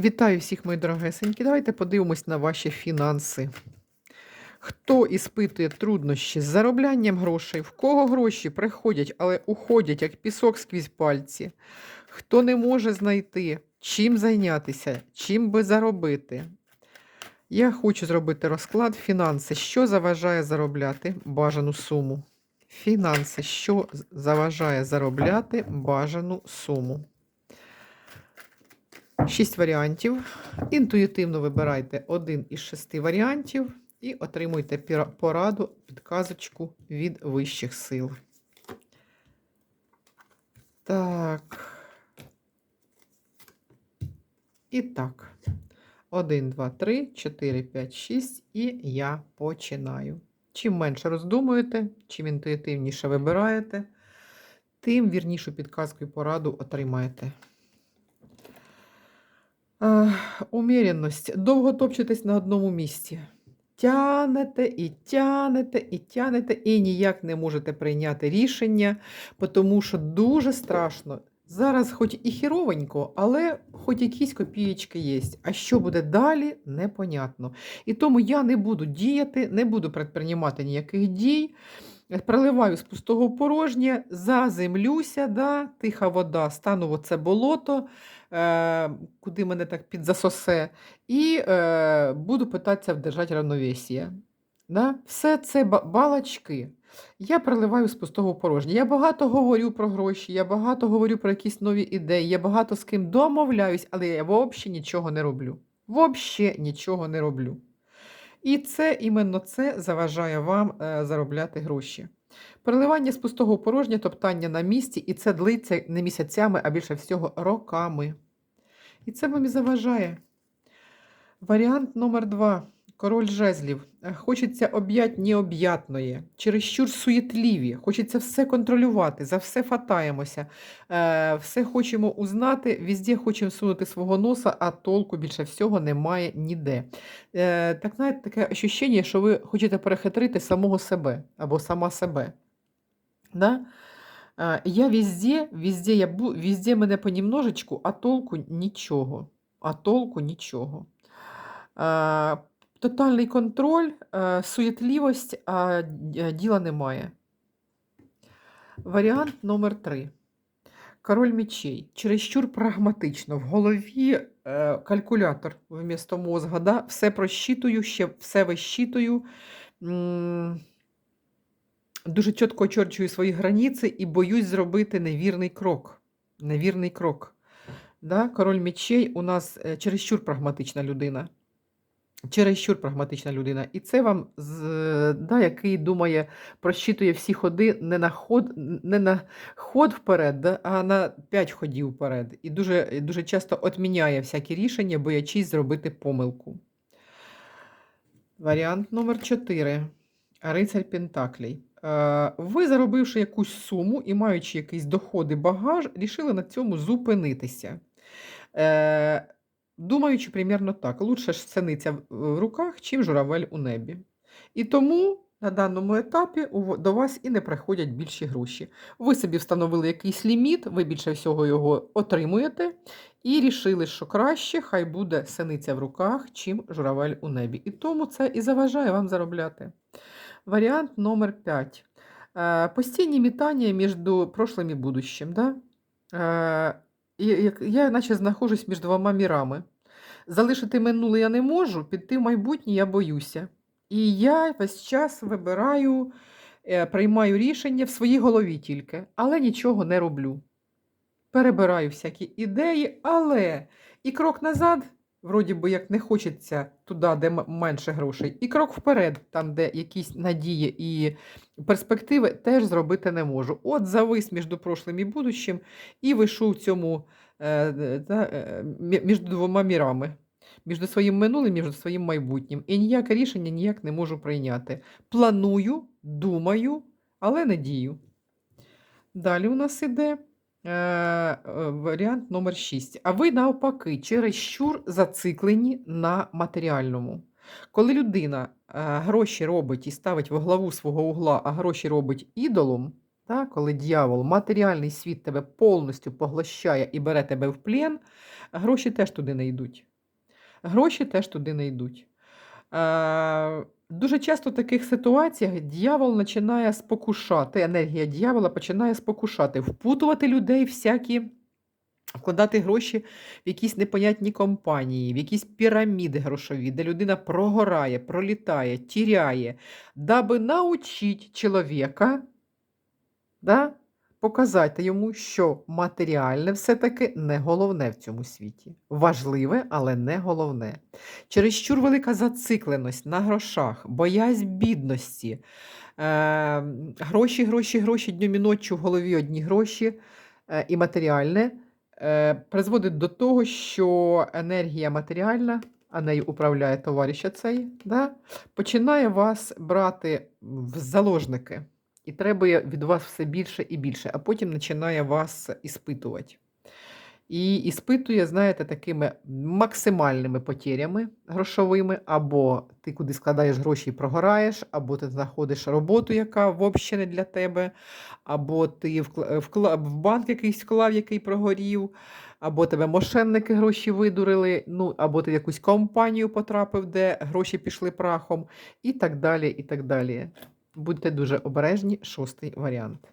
Вітаю всіх, мої дорогесенькі. Давайте подивимось на ваші фінанси. Хто іспитує труднощі з зароблянням грошей, в кого гроші приходять, але уходять, як пісок скрізь пальці, хто не може знайти, чим зайнятися, чим би заробити. Я хочу зробити розклад фінанси, що заважає заробляти бажану суму. Фінанси, що заважає заробляти бажану суму. Шість варіантів. Інтуїтивно вибирайте один із шести варіантів і отримуйте пораду, підказочку від вищих сил. Так. І так. 1, 2, 3, 4, 5, 6. І я починаю. Чим менше роздумуєте, чим інтуїтивніше вибираєте, тим вірнішу підказку і пораду отримаєте. Е, Уміряність. Довго топчетесь на одному місці. Тянете і тянете, і тянете, і ніяк не можете прийняти рішення, тому що дуже страшно. Зараз хоч і хіровенько, але хоч якісь копієчки є. А що буде далі, непонятно. І тому я не буду діяти, не буду предприймати ніяких дій. Проливаю з пустого порожнє, заземлюся, да, тиха вода, стану в оце болото, е, куди мене так підзасосе, і е, буду питатися вдержати равновесія. Да? Все це балачки. Я проливаю з пустого порожнє. Я багато говорю про гроші, я багато говорю про якісь нові ідеї, я багато з ким домовляюсь, але я взагалі нічого не роблю. Взагалі нічого не роблю. І це іменно це заважає вам е, заробляти гроші. Переливання з пустого порожнє, топтання на місці, і це длиться не місяцями, а більше всього роками. І це вам і заважає. Варіант номер два. Король жезлів. Е, Хочеться об'ять необ'ятної, чересчур суєтливі, хочеться все контролювати, за все фатаємося, е, все хочемо узнати, везде хочемо сунути свого носа, а толку більше всього немає ніде. Е, так знаєте, таке ощущення, що ви хочете перехитрити самого себе або сама себе. Да? Я везде, везде, я везде мене понемножечку, а толку нічого. А толку нічого. Тотальний контроль, е, суєтливість, а діла немає. Варіант номер три. Король мечей. Чересчур прагматично. В голові е, калькулятор вмісто мозга. Да? Все просчитую, ще все вищитую. Дуже чітко очерчую свої границі і боюсь зробити невірний крок. Невірний крок. Да? Король мечей у нас е, чересчур прагматична людина. Чересчур прагматична людина. І це вам, да, який думає, просчитує всі ходи не на ход, не на ход вперед, да, а на 5 ходів вперед. І дуже, дуже часто отміняє всякі рішення, боячись зробити помилку. Варіант номер 4. Рицарь Пентаклей. Е, Ви, заробивши якусь суму і маючи якийсь доход і багаж, рішили на цьому зупинитися. Е, Думаючи примірно так, лучше ж синиця в руках, чим журавель у небі. І тому на даному етапі до вас і не приходять більші гроші. Ви собі встановили якийсь ліміт, ви більше всього його отримуєте, і рішили, що краще хай буде синиця в руках, чим журавель у небі. І тому це і заважає вам заробляти. Варіант номер 5. Е, постійні мітання між прошлим і будущим. Да? І я наче знаходжусь між двома мірами. Залишити минуле я не можу, піти в майбутнє я боюся. І я весь час вибираю, е, приймаю рішення в своїй голові тільки, але нічого не роблю. Перебираю всякі ідеї, але і крок назад, вроді би як не хочеться туди, де менше грошей, і крок вперед, там, де якісь надії і перспективи, теж зробити не можу. От завис між прошлим і будущим і вийшов в цьому е, е, та, е, між двома мірами. Між своїм минулим, між своїм майбутнім. І ніяке рішення ніяк не можу прийняти. Планую, думаю, але не дію. Далі у нас іде варіант номер 6. А ви навпаки, чересчур зациклені на матеріальному. Коли людина е, гроші робить і ставить во главу свого угла, а гроші робить ідолом, Та? Коли дьявол, матеріальний світ тебе повністю поглощає і бере тебе в плен, гроші теж туди не йдуть. Гроші теж туди не йдуть. Дуже часто в таких ситуаціях дьявол починає спокушати, енергія дьявола починає спокушати, впутувати людей всякі, вкладати гроші в якісь непонятні компанії, в якісь піраміди грошові, де людина прогорає, пролітає, тіряє, даби научити чоловіка, да, показати йому, що матеріальне все-таки не головне в цьому світі. Важливе, але не головне. Чересчур велика зацикленість на грошах, боязнь бідності, е, гроші, гроші, гроші, днем і ночі в голові одні гроші е, і матеріальне е, призводить до того, що енергія матеріальна, а нею управляє товариша цей, да, починає вас брати в заложники. І треба від вас все більше і більше, а потім починає вас іспитувати. І іспитує, знаєте, такими максимальними потерями грошовими, або ти куди складаєш гроші і прогораєш, або ти знаходиш роботу, яка взагалі не для тебе, або ти в банк якийсь вклав, який прогорів, або тебе мошенники гроші видурили, ну, або ти в якусь компанію потрапив, де гроші пішли прахом, і так далі. і так далі. Будьте дуже обережні, шостий варіант.